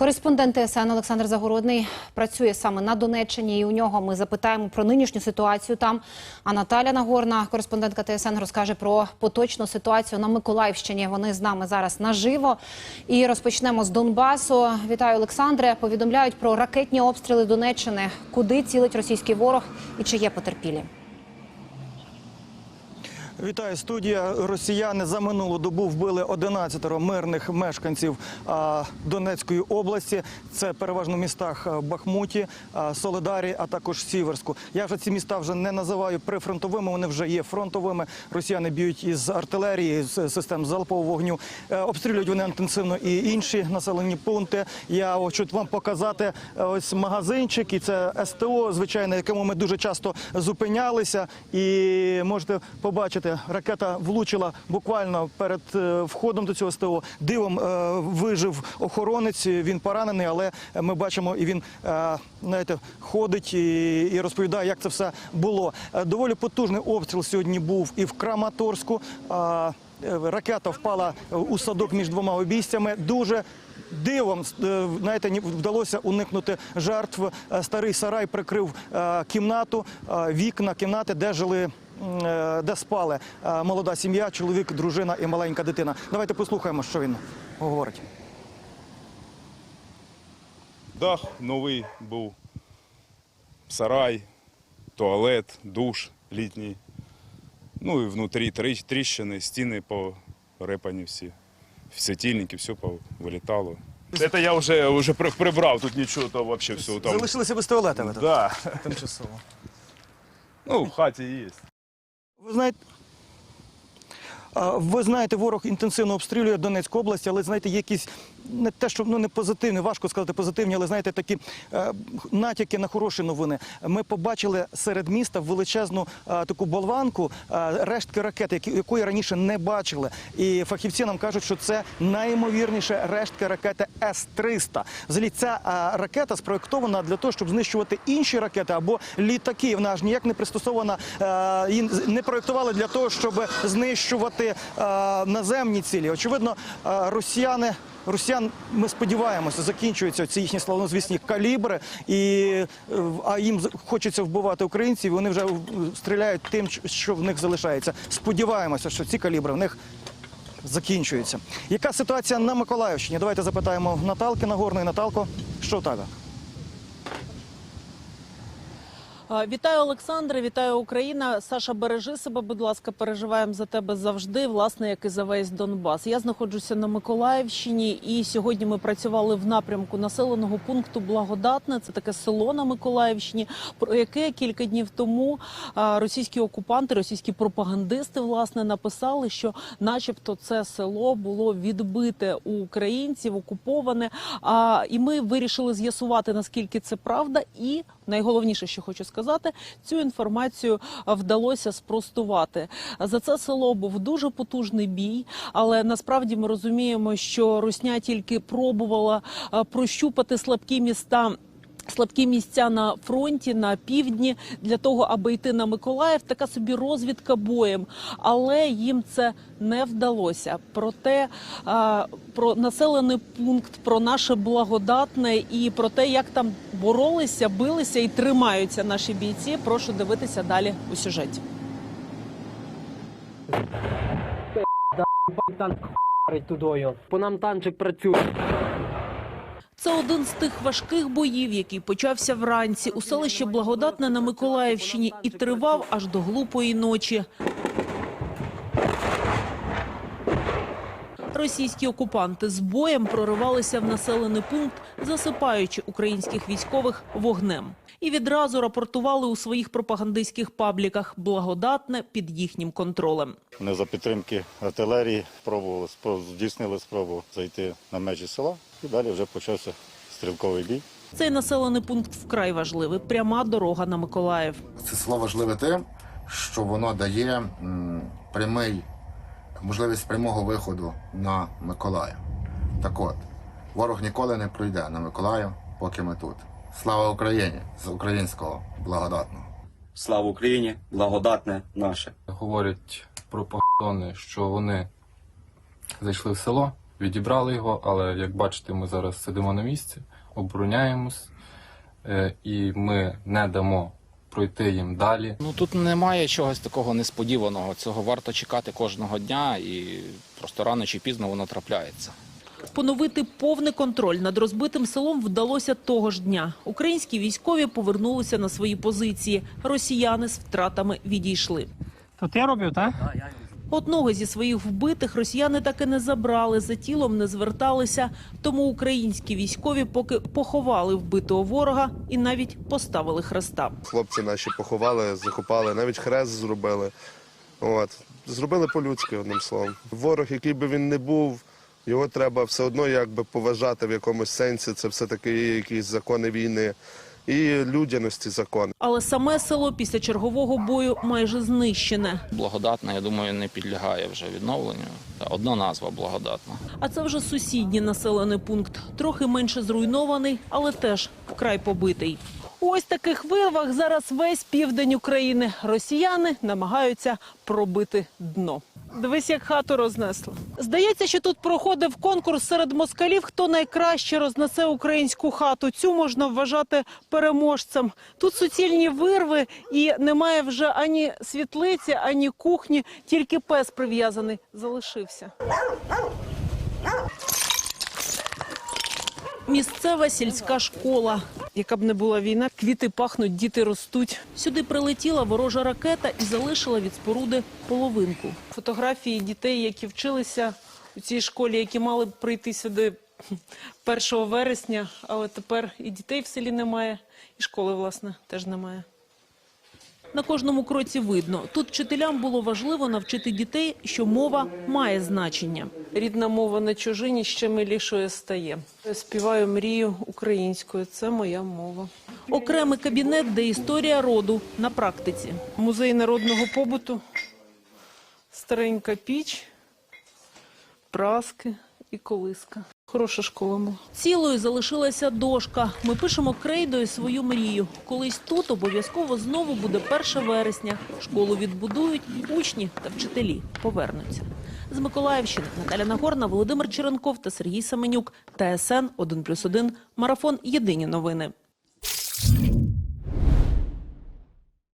Кореспондент ТСН Олександр Загородний працює саме на Донеччині, і у нього ми запитаємо про нинішню ситуацію там. А Наталя Нагорна, кореспондентка ТСН, розкаже про поточну ситуацію на Миколаївщині. Вони з нами зараз наживо. І розпочнемо з Донбасу. Вітаю, Олександре. Повідомляють про ракетні обстріли Донеччини. Куди цілить російський ворог і чи є потерпілі? Вітаю студія. Росіяни за минулу добу вбили 11 мирних мешканців Донецької області. Це переважно в містах Бахмуті, Солидарі, а також Сіверську. Я вже ці міста вже не називаю прифронтовими. Вони вже є фронтовими. Росіяни б'ють із артилерії, з систем залпового вогню. Е, Обстрілюють вони інтенсивно і інші населені пункти. Я хочу вам показати е, ось магазинчик, і це СТО, звичайно, якому ми дуже часто зупинялися. І можете побачити, ракета влучила буквально перед е, входом до цього СТО. Дивом е, вижив охоронець. Він поранений, але ми бачимо, і він е, знаєте, ходить і, розповідає, як це все було. Доволі потужний обстріл сьогодні був і в Краматорську. Ракета впала у садок між двома обійстями. Дуже Дивом знаєте, вдалося уникнути жертв. Старий сарай прикрив кімнату, вікна кімнати, де жили. Е, Де спали е, молода сім'я, чоловік, дружина і маленька дитина. Давайте послухаємо, що він говорить. Дах новий був, сарай, туалет, душ літній. Ну і внутрі тріщини, стіни порепані всі. Світильники, все вилітало. Це я вже, вже прибрав, тут нічого, то взагалі все там. Залишилися без туалета. ви тут? Да. Тимчасово. Ну, в хаті є. Ви знаєте. Ви знаєте, ворог інтенсивно обстрілює Донецьку область, але знаєте, якісь не те, що ну не позитивні, важко сказати позитивні, але знаєте, такі е, натяки на хороші новини. Ми побачили серед міста величезну е, таку болванку, е, рештки ракет, які, якої раніше не бачили. І фахівці нам кажуть, що це наймовірніше рештки ракети С-300. Взагалі, ця е, ракета спроєктована для того, щоб знищувати інші ракети або літаки. Вона ж ніяк не пристосована, е, її не проєктували для того, щоб знищувати е, наземні цілі. Очевидно, е, росіяни. Ми сподіваємося, закінчуються ці їхні славнозвісні калібри, і, е, а їм хочеться вбивати українців. і Вони вже стріляють тим, що в них залишається. Сподіваємося, що ці калібри в них закінчуються. Яка ситуація на Миколаївщині? Давайте запитаємо Наталки Нагорної. Наталко, що в тебе? А, Вітаю, Олександре, вітаю Україна. Саша, бережи себе, будь ласка, переживаємо за тебе завжди, власне, як і за весь Донбас. Я знаходжуся на Миколаївщині, і сьогодні ми працювали в напрямку населеного пункту Благодатне. Це таке село на Миколаївщині, про яке кілька днів тому російські окупанти, російські пропагандисти, власне, написали, що, начебто, це село було відбите у українців, окуповане. І ми вирішили з'ясувати, наскільки це правда, і найголовніше, що хочу сказати, цю інформацію вдалося спростувати. За це село був дуже потужний бій, але насправді ми розуміємо, що Русня тільки пробувала прощупати слабкі міста. Слабкі місця на фронті на півдні для того, аби йти на Миколаїв, така собі розвідка боєм, але їм це не вдалося. Проте про населений пункт, про наше благодатне і про те, як там боролися, билися і тримаються наші бійці. Прошу дивитися далі у сюжеті. танк тудою. По нам танчик працює. Це один з тих важких боїв, який почався вранці у селищі Благодатне на Миколаївщині і тривав аж до глупої ночі. Російські окупанти з боєм проривалися в населений пункт, засипаючи українських військових вогнем. І відразу рапортували у своїх пропагандистських пабліках благодатне під їхнім контролем. Вони за підтримки артилерії пробували спро- здійснили спробу зайти на межі села, і далі вже почався стрілковий бій. Цей населений пункт вкрай важливий. Пряма дорога на Миколаїв. Це село важливе тим, що воно дає прямий, можливість прямого виходу на Миколаїв. Так от, ворог ніколи не пройде на Миколаїв, поки ми тут. Слава Україні! З українського благодатного. Слава Україні, благодатне наше. Говорять пропагандони, що вони зайшли в село відібрали його, але як бачите, ми зараз сидимо на місці, обороняємось, е, і ми не дамо пройти їм далі. Ну тут немає чогось такого несподіваного. Цього варто чекати кожного дня, і просто рано чи пізно воно трапляється. Поновити повний контроль над розбитим селом вдалося того ж дня. Українські військові повернулися на свої позиції. Росіяни з втратами відійшли. То ти робив, так? Одного зі своїх вбитих росіяни так і не забрали, за тілом не зверталися. Тому українські військові поки поховали вбитого ворога і навіть поставили хреста. Хлопці наші поховали, закопали, навіть хрест зробили. От. Зробили по-людськи, одним словом. Ворог, який би він не був, його треба все одно якби поважати в якомусь сенсі. Це все-таки є якісь закони війни і людяності закони. Але саме село після чергового бою майже знищене. Благодатна, я думаю, не підлягає вже відновленню. Одна назва благодатна. А це вже сусідній населений пункт. Трохи менше зруйнований, але теж вкрай побитий. У ось таких вирвах зараз весь південь України. Росіяни намагаються пробити дно. Дивись, як хату рознесло. Здається, що тут проходив конкурс серед москалів, хто найкраще рознесе українську хату. Цю можна вважати переможцем. Тут суцільні вирви і немає вже ані світлиці, ані кухні, тільки пес прив'язаний залишився. Місцева сільська школа. Яка б не була війна, квіти пахнуть, діти ростуть. Сюди прилетіла ворожа ракета і залишила від споруди половинку. Фотографії дітей, які вчилися у цій школі, які мали б прийти сюди 1 вересня, але тепер і дітей в селі немає, і школи, власне, теж немає. На кожному кроці видно, тут вчителям було важливо навчити дітей, що мова має значення. Рідна мова на чужині ще милішою стає. Я співаю мрію українською. Це моя мова. Окремий кабінет, де історія роду на практиці. Музей народного побуту, старенька піч, праски і колиска. Хороша школа була. Цілою залишилася дошка. Ми пишемо крейдою свою мрію. Колись тут обов'язково знову буде 1 вересня. Школу відбудують, учні та вчителі повернуться. З Миколаївщини Наталя Нагорна, Володимир Черенков та Сергій Семенюк. ТСН 1+,1. Марафон. Єдині новини.